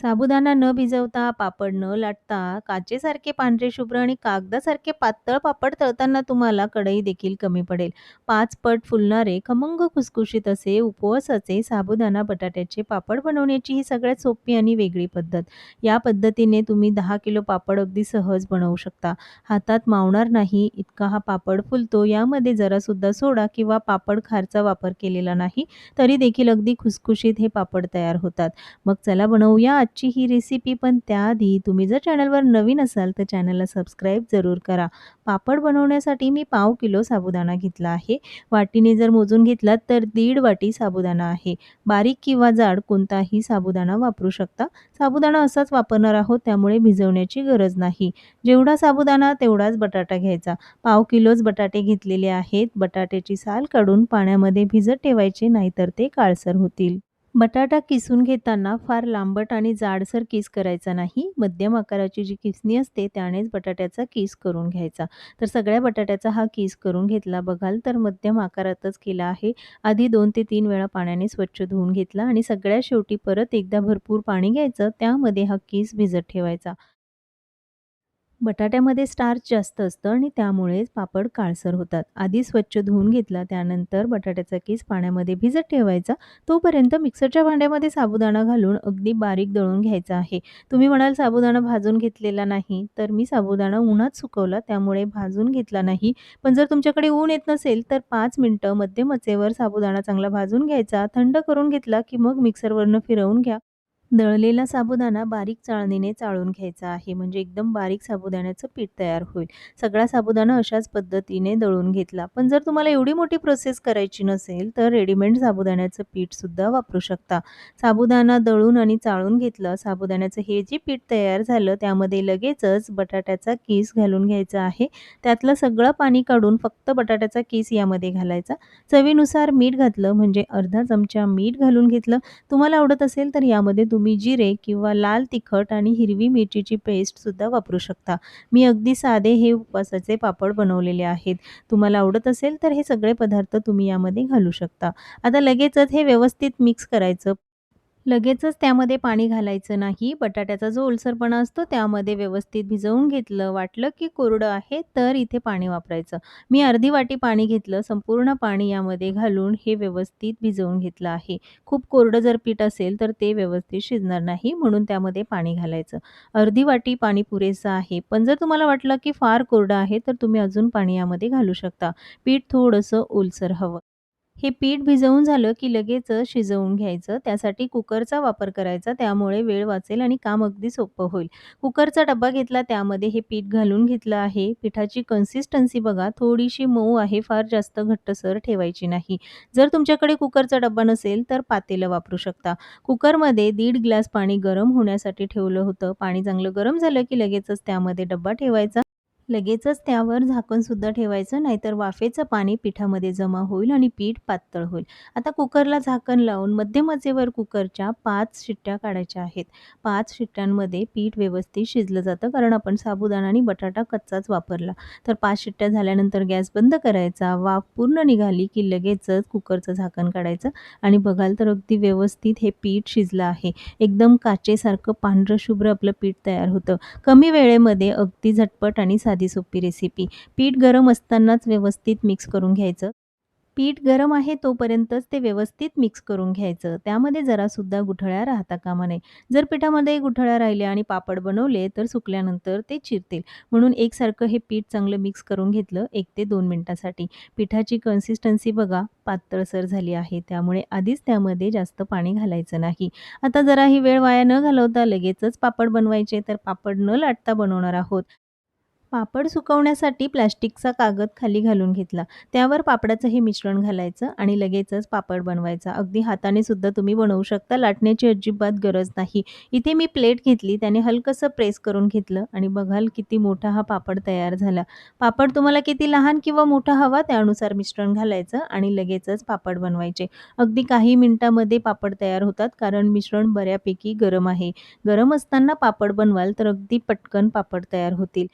साबुदाणा न भिजवता, पापड न लाटता, काचेसारखे पांढरे शुभ्र आणि कागदासारखे पातळ पापड तळताना तुम्हाला कढई देखील कमी पडेल. पाच पट फुलणारे, खमंग खुसखुशीत असे उपवासाचे साबुदाणा बटाट्याचे पापड बनवण्याची ही सगळ्यात सोपी आणि वेगळी पद्धत. या पद्धतीने तुम्ही दहा किलो पापड अगदी सहज बनवू शकता. हातात मावणार नाही इतका हा पापड फुलतो. यामध्ये जरासुद्धा सोडा किंवा पापड खारचा वापर केलेला नाही, तरी देखील अगदी खुसखुशीत हे पापड तयार होतात. मग चला बनवूया आजची ही रेसिपी. पण त्याआधी तुम्ही जर चॅनलवर नवीन असाल तर चॅनलला सबस्क्राईब जरूर करा. पापड बनवण्यासाठी मी पाव किलो साबुदाणा घेतला आहे. वाटीने जर मोजून घेतलात तर दीड वाटी साबुदाणा आहे. बारीक किंवा जाड कोणताही साबुदाणा वापरू शकता. साबुदाणा असाच वापरणार आहोत त्यामुळे भिजवण्याची गरज नाही. जेवढा साबुदाणा तेवढाच बटाटा घ्यायचा. पाव किलोच बटाटे घेतलेले आहेत. बटाट्याची साल काढून पाण्यामध्ये भिजत ठेवायचे नाहीतर ते काळसर होतील. बटाटा किसून घेताना फार लांबट आणि जाडसर किस करायचा नाही. मध्यम आकाराची जी किसणी असते त्यानेच बटाट्याचा किस करून घ्यायचा. तर सगळ्या बटाट्याचा हा किस करून घेतला. बघाल तर मध्यम आकारातच केला आहे. आधी दोन ते तीन वेळा पाण्याने स्वच्छ धुवून घेतला आणि सगळ्या शेवटी परत एकदा भरपूर पाणी घ्यायचं. त्यामध्ये हा किस भिजत ठेवायचा. बटाट्यामध्ये स्टार्च जास्त असतं आणि त्यामुळेच पापड काळसर होतात. आधी स्वच्छ धुवून घेतला. त्यानंतर बटाट्याचा केस पाण्यामध्ये भिजत ठेवायचा. तोपर्यंत मिक्सरच्या भांड्यामध्ये साबुदाणा घालून अगदी बारीक दळून घ्यायचा आहे. तुम्ही म्हणाल साबुदाणा भाजून घेतलेला नाही, तर मी साबुदाणा उन्हात सुकवला त्यामुळे भाजून घेतला नाही. पण जर तुमच्याकडे ऊन येत नसेल तर पाच मिनटं मध्यमचेवर साबुदाणा चांगला भाजून घ्यायचा. थंड करून घेतला की मग मिक्सरवरनं फिरवून घ्या. दळलेला साबुदाणा बारीक चाळणीने चाळून घ्यायचा आहे. म्हणजे एकदम बारीक साबुदाण्याचं पीठ तयार होईल. सगळा साबुदाणा अशाच पद्धतीने दळून घेतला. पण जर तुम्हाला एवढी मोठी प्रोसेस करायची नसेल तर रेडीमेड साबुदाण्याचं पीठसुद्धा वापरू शकता. साबुदाणा दळून आणि चाळून घेतलं. साबुदाण्याचं हे जे पीठ तयार झालं त्यामध्ये लगेचच बटाट्याचा किस घालून घ्यायचा आहे. त्यातलं सगळं पाणी काढून फक्त बटाट्याचा किस यामध्ये घालायचा. चवीनुसार मीठ घातलं म्हणजे अर्धा चमचा मीठ घालून घेतलं. तुम्हाला आवडत असेल तर यामध्ये तुम्ही तुम्ही जिरे किंवा लाल तिखट आणि हिरवी मिरचीची पेस्टसुद्धा वापरू शकता. मी अगदी साधे हे उपवासाचे पापड बनवलेले आहेत. तुम्हाला आवडत असेल तर हे सगळे पदार्थ तुम्ही यामध्ये घालू शकता. आता लगेचच हे व्यवस्थित मिक्स करायचं. लगेचच त्यामध्ये पाणी घालायचं नाही. बटाट्याचा जो ओलसरपणा असतो त्यामध्ये व्यवस्थित भिजवून घेतलं. वाटलं की कोरडं आहे तर इथे पाणी वापरायचं. मी अर्धी वाटी पाणी घेतलं. संपूर्ण पाणी यामध्ये घालून हे व्यवस्थित भिजवून घेतलं आहे. खूप कोरडं जर पीठ असेल तर ते व्यवस्थित शिजणार नाही म्हणून त्यामध्ये पाणी घालायचं. अर्धी वाटी पाणी पुरेसं आहे. पण जर तुम्हाला वाटलं की फार कोरडं आहे तर तुम्ही अजून पाणी यामध्ये घालू शकता. पीठ थोडंसं ओलसर हवं. हे पीठ भिजवून झालं की लगेच शिजवून घ्यायचं. त्यासाठी कुकरचा वापर करायचा. त्यामुळे वेळ वाचेल आणि काम अगदी सोपं होईल. कुकरचा डब्बा घेतला त्यामध्ये हे पीठ घालून घेतलं आहे. पिठाची कन्सिस्टन्सी बघा थोडीशी मऊ आहे. फार जास्त घट्टसर ठेवायची नाही. जर तुमच्याकडे कुकरचा डब्बा नसेल तर पातेलं वापरू शकता. कुकरमध्ये दीड ग्लास पाणी गरम होण्यासाठी ठेवलं होतं. पाणी चांगलं गरम झालं की लगेचच त्यामध्ये डब्बा ठेवायचा. लगेचच त्यावर झाकणसुद्धा ठेवायचं नाहीतर वाफेचं पाणी पिठामध्ये जमा होईल आणि पीठ पातळ होईल. आता कुकरला झाकण लावून मध्यमजेवर कुकरच्या पाच शिट्ट्या काढायच्या आहेत. पाच शिट्ट्यांमध्ये पीठ व्यवस्थित शिजलं जातं कारण आपण साबुदाणा आणि बटाटा कच्चाच वापरला. तर पाच शिट्ट्या झाल्यानंतर गॅस बंद करायचा. वाफ पूर्ण निघाली की लगेचच कुकरचं झाकण काढायचं आणि बघाल तर अगदी व्यवस्थित हे पीठ शिजलं आहे. एकदम काचेसारखं पांढरं शुभ्र आपलं पीठ तयार होतं. कमी वेळेमध्ये अगदी झटपट आणि साधी सोपी रेसिपी. पीठ गरम असतानाच व्यवस्थित मिक्स करून घ्यायचं. पीठ गरम आहे तोपर्यंतच ते व्यवस्थित मिक्स करून घ्यायचं. त्यामध्ये जरासुद्धा गुठळ्या राहता कामा नये. जर पिठामध्ये गुठळ्या राहिल्या आणि पापड बनवले तर सुकल्यानंतर ते चिरतील. म्हणून एकसारखं हे पीठ चांगलं मिक्स करून घेतलं एक ते दोन मिनिटासाठी. पिठाची कन्सिस्टन्सी बघा पातळसर झाली आहे. त्यामुळे आधीच त्यामध्ये जास्त पाणी घालायचं नाही. आता जराही वेळ वाया न घालवता लगेचच पापड बनवायचे तर पापड न लाटता बनवणार आहोत. पापड सुकवण्यासाठी प्लास्टिकचा कागद खाली घालून घेतला. त्यावर पापडाचं हे मिश्रण घालायचं आणि लगेचच पापड बनवायचा. अगदी हाताने सुद्धा तुम्ही बनवू शकता. लाटण्याची अजिबात गरज नाही. इथे मी प्लेट घेतली. त्याने हलकंसं प्रेस करून घेतलं आणि बघाल किती मोठा हा पापड तयार झाला. पापड तुम्हाला किती लहान किंवा मोठा हवा त्यानुसार मिश्रण घालायचं आणि लगेचच पापड बनवायचे. अगदी काही मिनिटामध्ये पापड तयार होतात कारण मिश्रण बऱ्यापैकी गरम आहे. गरम असताना पापड बनवाल तर अगदी पटकन पापड तयार होतील.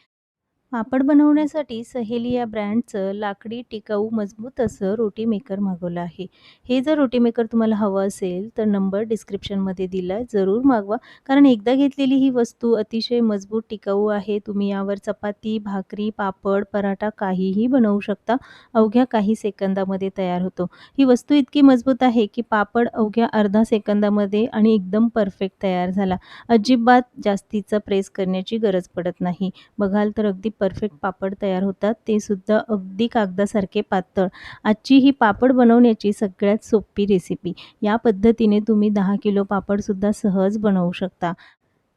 पापड बनवण्यासाठी सहेली या ब्रँडचं लाकडी टिकाऊ मजबूत असं रोटी मेकर मागवलं आहे. हे जर रोटी मेकर तुम्हाला हवं असेल तर नंबर डिस्क्रिप्शनमध्ये दिला आहे जरूर मागवा. कारण एकदा घेतलेली ही वस्तू अतिशय मजबूत टिकाऊ आहे. तुम्ही यावर चपाती भाकरी पापड पराठा काहीही बनवू शकता. अवघ्या काही सेकंदामध्ये तयार होतो. ही वस्तू इतकी मजबूत आहे की पापड अवघ्या अर्धा सेकंदामध्ये आणि एकदम परफेक्ट तयार झाला. अजिबात जास्तीचा प्रेस करण्याची गरज पडत नाही. बघाल तर अगदी परफेक्ट पापड तयार होतात ते सुद्धा अगदी कागदासारखे पातळ. आजची ही पापड बनवण्याची सगळ्यात सोपी रेसिपी या पद्धतीने तुम्ही दहा किलो पापडसुद्धा सहज बनवू शकता.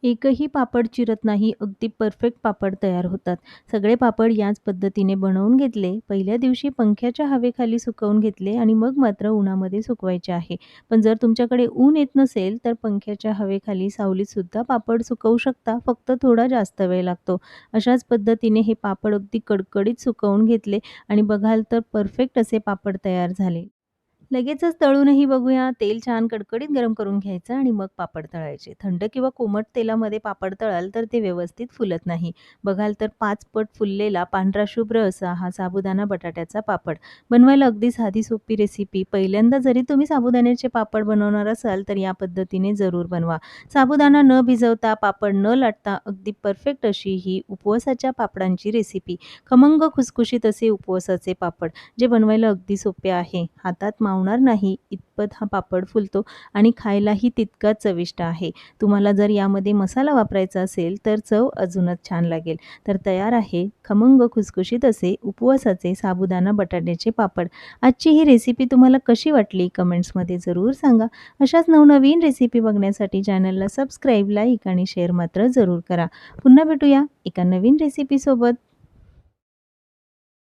एकही पापड चिरत नाही अगदी परफेक्ट पापड तयार होतात. सगळे पापड याच पद्धतीने बनवून घेतले. पहिल्या दिवशी पंख्याच्या हवेखाली सुकवून घेतले आणि मग मात्र उन्हामध्ये सुकवायचे आहे. पण जर तुमच्याकडे ऊन येत नसेल तर पंख्याच्या हवेखाली सावलीतसुद्धा पापड सुकवू शकता. फक्त थोडा जास्त वेळ लागतो. अशाच पद्धतीने हे पापड अगदी कडकडीत सुकवून घेतले आणि बघाल तर परफेक्ट असे पापड तयार झाले. लगेचच तळूनही बघूया. तेल छान कडकडीत गरम करून घ्यायचं आणि मग पापड तळायचे. थंड किंवा कोमट तेलामध्ये पापड तळाल तर ते व्यवस्थित फुलत नाही. बघाल तर पाच पट फुललेला पांढरा शुभ्र असा हा साबुदाणा बटाट्याचा पापड. बनवायला अगदी साधी सोपी रेसिपी पहिल्यांदा जरी तुम्ही साबुदाण्याचे पापड बनवणार असाल तर या पद्धतीने जरूर बनवा. साबुदाणा न भिजवता पापड न लाटता अगदी परफेक्ट अशी ही उपवासाच्या पापडांची रेसिपी खमंग खुसखुशीत असे उपवासाचे पापड जे बनवायला अगदी सोपे आहे. हातात माव मावणार नाही. इतपत हा पापड फुलतो आणि खायलाही तितकाच चविष्ट आहे. तुम्हाला जर यामध्ये मसाला वापरायचा असेल तर चव अजूनच छान लागेल. तर तयार आहे खमंग खुसखुशीत असे उपवासाचे साबुदाणा बटाट्याचे पापड. आजची ही रेसिपी तुम्हाला कशी वाटली? कमेंट्समध्ये जरूर सांगा. अशाच नवनवीन रेसिपी बघण्यासाठी चॅनलला सबस्क्राईब लाईक आणि शेअर मात्र जरूर करा. पुन्हा भेटूया एका नवीन रेसिपीसोबत